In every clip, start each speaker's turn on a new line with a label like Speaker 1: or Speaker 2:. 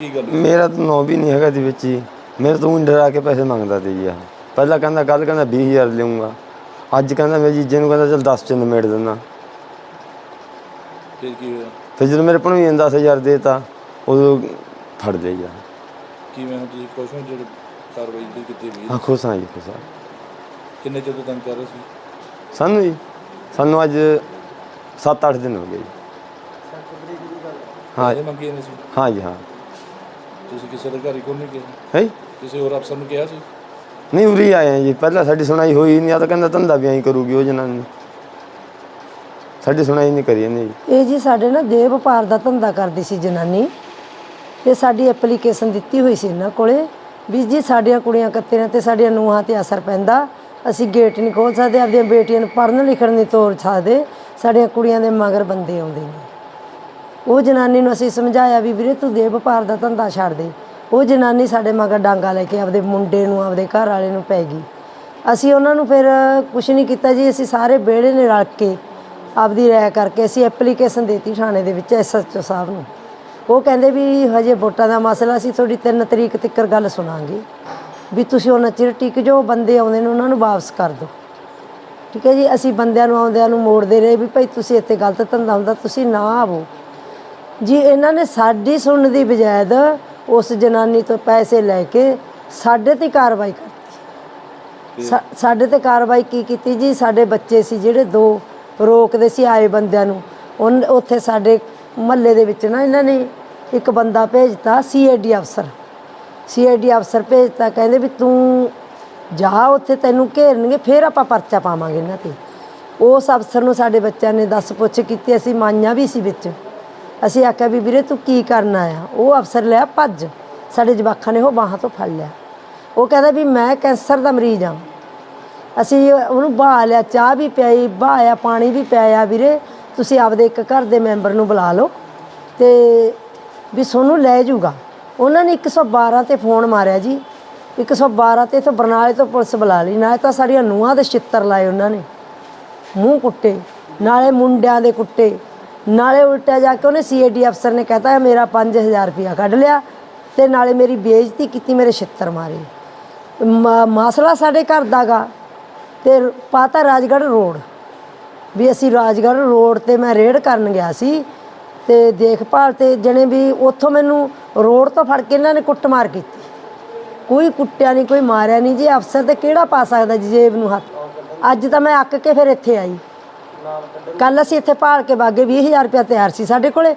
Speaker 1: ਮੇਰਾ ਤਾਂ ਨੋ ਵੀ ਨਹੀਂ ਹੈਗਾ ਦੀ ਵਿੱਚ ਹੀ। ਮੇਰੇ ਤੋਂ ਊਂ ਡਰਾ ਕੇ ਪੈਸੇ ਮੰਗਦਾ ਤੇ ਜੀ ਆ ਪਹਿਲਾਂ ਕਹਿੰਦਾ ਕੱਲ ਕਹਿੰਦਾ 20000 ਲਊਂਗਾ ਅੱਜ ਕਹਿੰਦਾ ਮੇਰੇ ਜੀਜੇ ਨੂੰ ਕਹਿੰਦਾ ਚਲ 10 ਚ ਨਿਮੇੜ ਦਿੰਦਾ।
Speaker 2: ਫਿਰ ਕੀ ਹੋਇਆ?
Speaker 1: ਫਿਰ ਜਦੋਂ ਮੇਰੇ ਭਣੋਈਏ ਨੇ 10000 ਦੇਤਾ ਉਦੋਂ ਫੜ ਲਿਆ ਜੀ
Speaker 2: ਕਿਵੇਂ ਹੁਣ ਤੁਸੀਂ ਖੁਸ਼ ਹੋ ਜਿਹੜੇ ਕਾਰਵਾਈ ਦੀ ਕੀਤੀ ਵੀ
Speaker 1: ਹਾਂ? ਖੁਸ਼ ਹਾਂ ਜੀ ਖੁਸ਼ ਹਾਂ।
Speaker 2: ਕਿੰਨੇ ਚਿਰ ਤੋਂ ਤੰਗ ਕਰ ਰਹੇ ਸੀ?
Speaker 1: ਸਾਨੂੰ ਜੀ ਸਾਨੂੰ ਅੱਜ 7-8 ਦਿਨ ਹੋ ਗਏ ਜੀ। ਹਾਂ।
Speaker 2: ਇਹ ਮੰਗੀ ਨੇ ਸੀ
Speaker 1: ਹਾਂ ਜੀ ਹਾਂ।
Speaker 2: ਤੁਸੀਂ ਕਿਸੇ ਅਧਿਕਾਰੀ ਕੋਲ ਨਹੀਂ ਕਿਹਾ
Speaker 1: ਹੈ?
Speaker 2: ਕਿਸੇ ਹੋਰ ਅਫਸਰ ਨੂੰ ਕਿਹਾ ਸੀ?
Speaker 1: ਨਹੀਂ ਉਰੀ ਆਏ ਹਾਂ ਜੀ। ਪਹਿਲਾਂ ਸਾਡੀ ਸੁਣਾਈ ਹੋਈ ਨਹੀਂ ਆ ਤਾਂ ਕਹਿੰਦਾ ਧੰਦਾ ਵੀ ਐਂ ਕਰੂਗੀ ਉਹ ਜਨਾਨੀ ਸਾਡੀ ਸੁਣਾਈ ਨਹੀਂ ਕਰੀ ਇਹਨੇ ਜੀ।
Speaker 3: ਇਹ ਜੀ ਸਾਡੇ ਨਾ ਦੇਹ ਵਪਾਰ ਦਾ ਧੰਦਾ ਕਰਦੀ ਸੀ ਜਨਾਨੀ। ਤੇ ਸਾਡੀ ਐਪਲੀਕੇਸ਼ਨ ਦਿੱਤੀ ਹੋਈ ਸੀ ਇਹਨਾਂ ਕੋਲੇ ਵੀ ਜੀ ਸਾਡੀਆਂ ਕੁੜੀਆਂ ਕੱਤੇ ਨੇ ਤੇ ਸਾਡੀਆਂ ਨੂੰਹਾਂ ਤੇ ਅਸਰ ਪੈਂਦਾ ਅਸੀਂ ਗੇਟ ਨਹੀਂ ਖੋਲ ਸਕਦੇ ਆਪਣੀਆਂ ਬੇਟੀਆਂ ਨੂੰ ਪੜ੍ਹਨ ਲਿਖਣ ਨਹੀਂ ਤੋਰ ਸਕਦੇ ਸਾਡੀਆਂ ਕੁੜੀਆਂ ਦੇ ਮਗਰ ਬੰਦੇ ਆਉਂਦੇ ਨੇ। ਉਹ ਜਨਾਨੀ ਨੂੰ ਅਸੀਂ ਸਮਝਾਇਆ ਵੀ ਵੀਰੇ ਤੂੰ ਦੇ ਵਪਾਰ ਦਾ ਧੰਦਾ ਛੱਡ ਦੇ। ਉਹ ਜਨਾਨੀ ਸਾਡੇ ਮਗਰ ਡਾਂਗਾ ਲੈ ਕੇ ਆਪਦੇ ਮੁੰਡੇ ਨੂੰ, ਆਪਦੇ ਘਰ ਵਾਲੇ ਨੂੰ ਪੈ ਗਈ। ਅਸੀਂ ਉਹਨਾਂ ਨੂੰ ਫਿਰ ਕੁਝ ਨਹੀਂ ਕੀਤਾ ਜੀ, ਅਸੀਂ ਸਾਰੇ ਵਿਹੜੇ ਨੇ ਰਲ ਕੇ ਆਪਦੀ ਰਾਇ ਕਰਕੇ ਅਸੀਂ ਐਪਲੀਕੇਸ਼ਨ ਦੇਤੀ ਥਾਣੇ ਦੇ ਵਿੱਚ ਐਸਐਚਓ ਸਾਹਿਬ ਨੂੰ। ਉਹ ਕਹਿੰਦੇ ਵੀ ਹਜੇ ਵੋਟਾਂ ਦਾ ਮਸਲਾ ਸੀ, ਤੁਹਾਡੀ 3 ਤਰੀਕ ਤੱਕ ਗੱਲ ਸੁਣਾਂਗੇ। ਵੀ ਤੁਸੀਂ ਉਹਨਾਂ ਚਿਰ ਟਿਕ ਜੋ ਬੰਦੇ ਆਉਂਦੇ ਨੇ ਉਹਨਾਂ ਨੂੰ ਵਾਪਸ ਕਰ ਦਿਓ। ਠੀਕ ਹੈ ਜੀ, ਅਸੀਂ ਬੰਦਿਆਂ ਨੂੰ, ਆਉਂਦਿਆਂ ਨੂੰ ਮੋੜਦੇ ਰਹੇ ਵੀ ਭਾਈ ਤੁਸੀਂ ਇੱਥੇ ਗਲਤ ਧੰਦਾ ਹੁੰਦਾ, ਤੁਸੀਂ ਨਾ ਆਵੋ। ਜੀ ਇਹਨਾਂ ਨੇ ਸਾਡੀ ਸੁਣਨ ਦੀ ਬਜਾਇਦ ਉਸ ਜਨਾਨੀ ਤੋਂ ਪੈਸੇ ਲੈ ਕੇ ਸਾਡੇ ਤੇ ਕਾਰਵਾਈ ਕਰਤੀ ਸਾ- ਸਾਡੇ ਤੇ ਕਾਰਵਾਈ ਕੀ ਕੀਤੀ ਜੀ? ਸਾਡੇ ਬੱਚੇ ਸੀ ਜਿਹੜੇ ਦੋ ਰੋਕਦੇ ਸੀ ਆਏ ਬੰਦਿਆਂ ਨੂੰ। ਉਨ ਉੱਥੇ ਸਾਡੇ ਮਹੱਲੇ ਦੇ ਵਿੱਚ ਨਾ ਇਹਨਾਂ ਨੇ ਇੱਕ ਬੰਦਾ ਭੇਜਤਾ ਸੀਆਈਡੀ ਅਫਸਰ। ਸੀਆਈਡੀ ਅਫਸਰ ਭੇਜਤਾ ਕਹਿੰਦੇ ਵੀ ਤੂੰ ਜਾ ਉੱਥੇ ਤੈਨੂੰ ਘੇਰਨਗੇ ਫਿਰ ਆਪਾਂ ਪਰਚਾ ਪਾਵਾਂਗੇ ਇਹਨਾਂ ਤੇ। ਉਸ ਅਫਸਰ ਨੂੰ ਸਾਡੇ ਬੱਚਿਆਂ ਨੇ ਦੱਸ ਪੁੱਛ ਕੀਤੀ ਅਸੀਂ ਮਾਈਆਂ ਵੀ ਸੀ ਵਿੱਚ। ਅਸੀਂ ਆਖਿਆ ਵੀ ਵੀਰੇ ਤੂੰ ਕੀ ਕਰਨਾ ਆ ਉਹ ਅਫਸਰ ਲਿਆ ਭੱਜ। ਸਾਡੇ ਜਵਾਖਾਂ ਨੇ ਉਹ ਬਾਹਾਂ ਤੋਂ ਫੜ ਲਿਆ। ਉਹ ਕਹਿੰਦਾ ਵੀ ਮੈਂ ਕੈਂਸਰ ਦਾ ਮਰੀਜ਼ ਹਾਂ ਅਸੀਂ ਉਹਨੂੰ ਬਹਾ ਲਿਆ, ਚਾਹ ਵੀ ਪਿਆਈ ਬਹਾਇਆ ਪਾਣੀ ਵੀ ਪਿਆਇਆ ਵੀਰੇ। ਤੁਸੀਂ ਆਪਦੇ ਇੱਕ ਘਰ ਦੇ ਮੈਂਬਰ ਨੂੰ ਬੁਲਾ ਲਓ। ਤੇ ਵੀ ਸੋਨੂੰ ਲੈ ਜਾਊਗਾ। ਉਹਨਾਂ ਨੇ 112 ਤੇ ਫੋਨ ਮਾਰਿਆ ਜੀ। 112 ਤੇ ਇਥੋਂ ਬਰਨਾਲੇ ਤੋਂ ਪੁਲਿਸ ਬੁਲਾ ਲਈ। ਨਾ ਤਾਂ ਸਾਡੀਆਂ ਨੂੰਹਾਂ ਦੇ ਛਿੱਤਰ ਲਾਏ ਉਹਨਾਂ ਨੇ। ਮੂੰਹ ਕੁੱਟੇ। ਨਾਲੇ ਮੁੰਡਿਆਂ ਦੇ ਕੁੱਟੇ। ਨਾਲੇ ਉਲਟਾ ਜਾ ਕੇ ਉਹਨੇ ਸੀਆਈਡੀ ਅਫਸਰ ਨੇ ਕਹਤਾ ਮੇਰਾ 5000 ਰੁਪਇਆ ਕੱਢ ਲਿਆ ਤੇ ਨਾਲੇ ਮੇਰੀ ਬੇਇੱਜ਼ਤੀ ਕੀਤੀ, ਮੇਰੇ ਛਿੱਤਰ ਮਾਰੇ। ਮ- ਮਸਲਾ ਸਾਡੇ ਘਰ ਦਾਗਾ ਤੇ ਪਾਤਾ ਰਾਜਗੜ੍ਹ ਰੋਡ। ਵੀ ਅਸੀਂ ਰਾਜਗੜ੍ਹ ਰੋਡ ਤੇ ਮੈਂ ਰੇਡ ਕਰਨ ਗਿਆ ਸੀ ਤੇ ਦੇਖਭਾਲ ਤੇ ਜਣੇ ਵੀ ਉੱਥੋਂ ਮੈਨੂੰ ਰੋਡ ਤੋਂ ਫੜ ਕੇ ਇਹਨਾਂ ਨੇ ਕੁੱਟਮਾਰ ਕੀਤੀ। ਕੋਈ ਕੁੱਟਿਆ ਨਹੀਂ, ਕੋਈ ਮਾਰਿਆ ਨਹੀਂ, ਜੀ ਅਫਸਰ ਤੇ ਕਿਹੜਾ ਪਾ ਸਕਦਾ ਜੀ ਜੇਬ ਨੂੰ ਹੱਥ? ਅੱਜ ਤਾਂ ਮੈਂ ਅੱਕ ਕੇ ਫਿਰ ਇੱਥੇ ਆਈ। ਕੱਲ ਅਸੀਂ ਇੱਥੇ ਭਾਲ ਕੇ ਬਾਗੇ 20000 ਰੁਪਇਆ ਤਿਆਰ ਸੀ ਸਾਡੇ ਕੋਲੇ।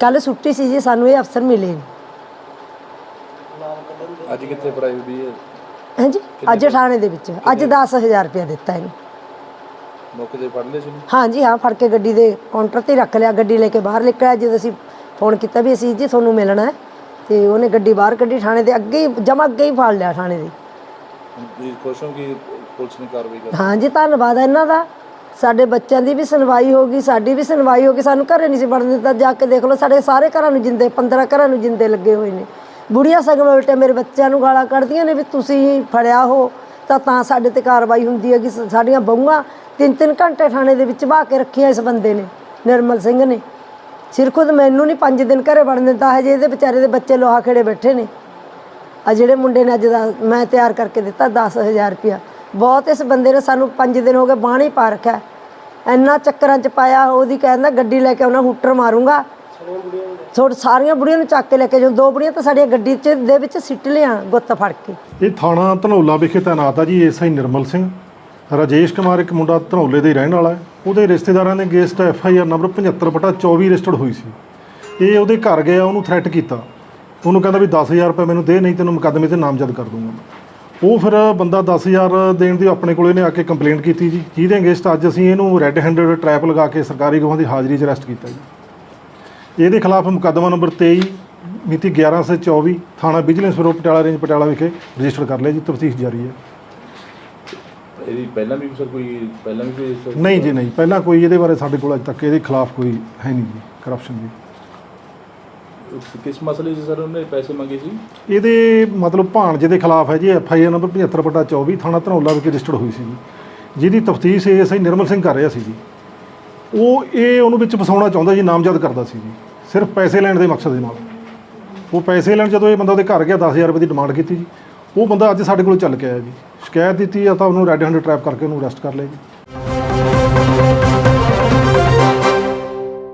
Speaker 3: ਕੱਲ ਛੁੱਟੀ ਸੀ ਜੀ ਸਾਨੂੰ ਇਹ ਅਫਸਰ ਮਿਲੇ ਨਹੀਂ
Speaker 2: ਅੱਜ ਕਿੱਥੇ ਫੜਾਈ ਵੀ ਹੈ?
Speaker 3: ਹਾਂਜੀ ਅੱਜ ਥਾਣੇ ਦੇ ਵਿੱਚ। ਅੱਜ 10000 ਰੁਪਇਆ ਦਿੱਤਾ ਇਹਨੂੰ।
Speaker 2: ਮੌਕੇ ਤੇ ਫੜ ਲਏ ਸੀ ਉਹਨੂੰ?
Speaker 3: ਹਾਂਜੀ ਹਾਂ ਫੜ ਕੇ ਗੱਡੀ ਦੇ ਕਾਊਂਟਰ ਤੇ ਹੀ ਰੱਖ ਲਿਆ। ਗੱਡੀ ਲੈ ਕੇ ਬਾਹਰ ਨਿਕਲਿਆ। ਜਦੋਂ ਅਸੀਂ ਫੋਨ ਕੀਤਾ ਵੀ ਅਸੀਂ ਜੀ ਤੁਹਾਨੂੰ ਮਿਲਣਾ ਹੈ ਤੇ ਉਹਨੇ ਗੱਡੀ ਬਾਹਰ ਕੱਢੀ ਥਾਣੇ ਦੇ ਅੱਗੇ ਹੀ ਜਮਾ ਅੱਗੇ ਹੀ ਫੜ ਲਿਆ ਥਾਣੇ ਦੇ।
Speaker 2: ਹੁਣ ਤੁਸੀਂ ਖੁਸ਼ ਹੋ ਕਿ ਪੁਲਿਸ ਨੇ ਕਾਰਵਾਈ ਕਰ
Speaker 3: ਹਾਂਜੀ ਧੰਨਵਾਦ ਹੈ ਇਹਨਾਂ ਦਾ। ਸਾਡੇ ਬੱਚਿਆਂ ਦੀ ਵੀ ਸੁਣਵਾਈ ਹੋ ਗਈ, ਸਾਡੀ ਵੀ ਸੁਣਵਾਈ ਹੋ ਗਈ, ਸਾਨੂੰ ਘਰੇ ਨਹੀਂ ਸੀ ਵੜਨ ਦਿੱਤਾ, ਜਾ ਕੇ ਦੇਖ ਲਓ, ਸਾਡੇ ਸਾਰੇ ਘਰਾਂ ਨੂੰ ਜਿੰਦੇ 15 ਘਰਾਂ ਨੂੰ ਜਿੰਦੇ ਲੱਗੇ ਹੋਏ ਨੇ। ਬੁੜੀਆਂ ਸਗਮ ਉਲਟੇ ਮੇਰੇ ਬੱਚਿਆਂ ਨੂੰ ਗਾਲਾਂ ਕੱਢਦੀਆਂ ਨੇ ਵੀ ਤੁਸੀਂ ਫੜਿਆ ਹੋ, ਤਾਂ ਤਾਂ ਸਾਡੇ ਤੇ ਕਾਰਵਾਈ ਹੁੰਦੀ ਹੈ ਕਿ ਸਾਡੀਆਂ ਬਹੂਆਂ ਤਿੰਨ ਤਿੰਨ ਘੰਟੇ ਥਾਣੇ ਦੇ ਵਿੱਚ ਬਾਹ ਕੇ ਰੱਖੀਆਂ ਇਸ ਬੰਦੇ ਨੇ, ਨਿਰਮਲ ਸਿੰਘ ਨੇ। ਸਿਰ ਖੁਦ ਮੈਨੂੰ ਨਹੀਂ 5 ਦਿਨ ਘਰੇ ਵੜਨ ਦਿੱਤਾ, ਹਜੇ ਇਹਦੇ ਵਿਚਾਰੇ ਦੇ ਬੱਚੇ ਲੋਹਾ ਖੇੜੇ ਬੈਠੇ ਨੇ। ਆ ਜਿਹੜੇ ਮੁੰਡੇ ਨੇ ਅੱਜ ਦਾ, ਮੈਂ ਤਿਆਰ ਕਰਕੇ ਦਿੱਤਾ 10000 ਰੁਪਇਆ। ਬਹੁਤ ਇਸ ਬੰਦੇ ਨੇ ਸਾਨੂੰ 5 ਦਿਨ ਹੋ ਗਏ ਬਾਣੀ ਪਾ ਰੱਖਿਆ। ਇੰਨਾ ਚੱਕਰਾਂ ਚ ਪਾਇਆ, ਉਹਦੀ ਕਹਿੰਦਾ ਗੱਡੀ ਲੈ ਕੇ ਆਉਣਾ, ਹੂਟਰ ਮਾਰੂੰਗਾ। ਥੋੜ ਸਾਰੀਆਂ ਬੁੜੀਆਂ ਨੂੰ ਚੱਕ ਕੇ ਲੈ ਕੇ ਜੋ ਦੋ ਬੁੜੀਆਂ ਤਾਂ ਸਾਡੀਆਂ ਗੱਡੀ ਚ, ਦੇ ਵਿੱਚ ਸਿੱਟ ਲਿਆ, ਗੁੱਤ ਫੜ ਕੇ।
Speaker 4: ਇਹ ਥਾਣਾ ਧਨੌਲਾ ਵਿਖੇ ਤੈਨਾਤ ਆ ਜੀ ਐਸਆਈ ਨਿਰਮਲ ਸਿੰਘ। ਰਾਜੇਸ਼ ਕੁਮਾਰ ਇੱਕ ਮੁੰਡਾ ਧਨੌਲੇ ਦੇ ਰਹਿਣ ਵਾਲਾ ਹੈ। ਉਹਦੇ ਰਿਸ਼ਤੇਦਾਰਾਂ ਨੇ against F I R number 75/24 registered ਹੋਈ ਸੀ। ਇਹ ਉਹਦੇ ਘਰ ਗਿਆ, ਉਹਨੂੰ ਥ੍ਰੈਟ ਕੀਤਾ। ਉਹਨੂੰ ਕਹਿੰਦਾ ਵੀ 10000 ਰੁਪਏ ਮੈਨੂੰ ਦੇ, ਨਹੀਂ ਤੈਨੂੰ ਮੁਕੱਦਮੇ ਤੇ ਨਾਮਜ਼ਦ ਕਰ ਦੂੰਗਾ ਉਹ ਫਿਰ ਬੰਦਾ 10000 ਦੇਣ ਦੀ ਆਪਣੇ ਕੋਲ ਇਹਨੇ ਆ ਕੇ ਕੰਪਲੇਂਟ ਕੀਤੀ ਜੀ। ਜਿਹਦੇ ਅਗੇਂਸਟ ਅੱਜ ਅਸੀਂ ਇਹਨੂੰ ਰੈੱਡ ਹੈਂਡਡ ਟਰੈਪ ਲਗਾ ਕੇ ਸਰਕਾਰੀ ਗਵਾਹਾਂ ਦੀ ਹਾਜ਼ਰੀ 'ਚ ਅਰੈਸਟ ਕੀਤਾ ਜੀ। ਇਹਦੇ ਖਿਲਾਫ ਮੁਕੱਦਮਾ ਨੰਬਰ 23 ਮਿਤੀ 11 ਸੇ 24 ਥਾਣਾ vigilance bureau Patiala range Patiala ਵਿਖੇ ਰਜਿਸਟਰ ਕਰ ਲਿਆ ਜੀ ਤਫਤੀਸ਼ ਜਾਰੀ ਹੈ।
Speaker 2: ਇਹਦੀ ਪਹਿਲਾਂ ਵੀ ਸਰ ਕੋਈ ਪਹਿਲਾਂ ਵੀ ਕੋਈ
Speaker 4: ਨਹੀਂ ਜੀ ਨਹੀਂ। ਪਹਿਲਾਂ ਕੋਈ ਇਹਦੇ ਬਾਰੇ ਸਾਡੇ ਕੋਲ ਅਜੇ ਤੱਕ ਇਹਦੇ ਖਿਲਾਫ ਕੋਈ ਹੈ ਨਹੀਂ ਜੀ ਕਰਪਸ਼ਨ ਦੀ
Speaker 2: ਕਿਸ ਮਸਲੇ 'ਚ ਸਰ ਉਹਨੇ ਪੈਸੇ ਮੰਗੇ ਸੀ?
Speaker 4: ਇਹਦੇ ਮਤਲਬ ਭਾਣਜੇ ਦੇ ਖਿਲਾਫ ਹੈ ਜੀ ਐਫ ਆਈ ਆਰ ਨੰਬਰ 75/24 ਥਾਣਾ ਧਨੌਲਾ ਵਿਖੇ ਰਜਿਸਟਰਡ ਹੋਈ ਸੀ ਜੀ। ਜਿਹਦੀ ਤਫਤੀਸ਼ ਅਸੀਂ ਨਿਰਮਲ ਸਿੰਘ ਕਰ ਰਿਹਾ ਸੀ ਜੀ। ਉਹ ਇਹ ਉਹਨੂੰ ਵਿੱਚ ਫਸਾਉਣਾ ਚਾਹੁੰਦਾ ਜੀ, ਨਾਮਜ਼ਦ ਕਰਦਾ ਸੀ ਜੀ। ਸਿਰਫ ਪੈਸੇ ਲੈਣ ਦੇ ਮਕਸਦ ਦੇ ਨਾਲ। ਉਹ ਪੈਸੇ ਲੈਣ ਜਦੋਂ ਇਹ ਬੰਦਾ ਉਹਦੇ ਘਰ ਗਿਆ 10000 ਰੁਪਏ ਦੀ ਡਿਮਾਂਡ ਕੀਤੀ ਜੀ। ਉਹ ਬੰਦਾ ਅੱਜ ਸਾਡੇ ਕੋਲ ਚੱਲ ਕੇ ਆਇਆ ਜੀ। ਸ਼ਿਕਾਇਤ ਦਿੱਤੀ ਆ ਤਾਂ ਉਹਨੂੰ ਰੈੱਡ ਹੈਂਡ ਟਰੈਪ ਕਰਕੇ ਉਹਨੂੰ ਅਰੈਸਟ ਕਰ ਲਿਆ ਜੀ।